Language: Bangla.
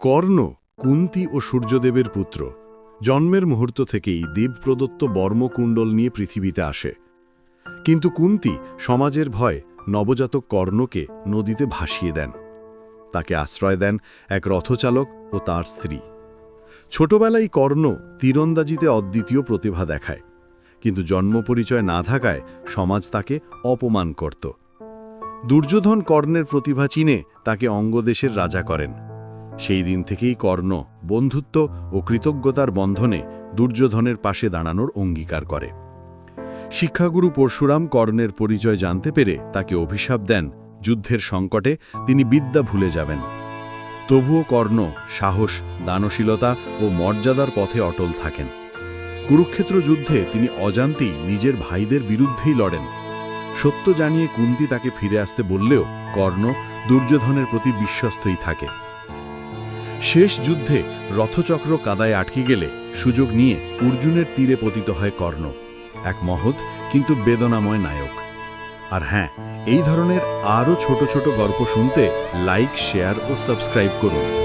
কর্ণ কুন্তি ও সূর্যদেবের পুত্র। জন্মের মুহূর্ত থেকেই দেব প্রদত্ত বর্মকুণ্ডল নিয়ে পৃথিবীতে আসে। কিন্তু কুন্তি সমাজের ভয় নবজাতক কর্ণকে নদীতে ভাসিয়ে দেন। তাকে আশ্রয় দেন এক রথচালক ও তার স্ত্রী। ছোটবেলায় কর্ণ তীরন্দাজিতে অদ্বিতীয় প্রতিভা দেখায়, কিন্তু জন্ম পরিচয় না থাকায় সমাজ তাকে অপমান করত। দুর্যোধন কর্ণের প্রতিভা চিনে তাকে অঙ্গদেশের রাজা করেন। সেই দিন থেকেই কর্ণ, বন্ধুত্ব ও কৃতজ্ঞতার বন্ধনে দুর্যোধনের পাশে দাঁড়ানোর অঙ্গীকার করে। শিক্ষাগুরু পরশুরাম কর্ণের পরিচয় জানতে পেরে তাকে অভিশাপ দেন। যুদ্ধের সংকটে তিনি বিদ্যা ভুলে যাবেন। তবুও কর্ণ সাহস, দানশীলতা ও মর্যাদার পথে অটল থাকেন। কুরুক্ষেত্র যুদ্ধে তিনি অজান্তেই নিজের ভাইদের বিরুদ্ধেই লড়েন। সত্য জানিয়ে কুন্তি তাকে ফিরে আসতে বললেও কর্ণ দুর্যোধনের প্রতি বিশ্বস্তই থাকে। শেষ যুদ্ধে রথচক্র কাদায় আটকে গেলে সুযোগ নিয়ে অর্জুনের তীরে পতিত হয় কর্ণ, এক মহৎ কিন্তু বেদনাময় নায়ক। আর হ্যাঁ এই ধরনের আরও ছোট ছোট গল্প শুনতে লাইক শেয়ার ও সাবস্ক্রাইব করুন।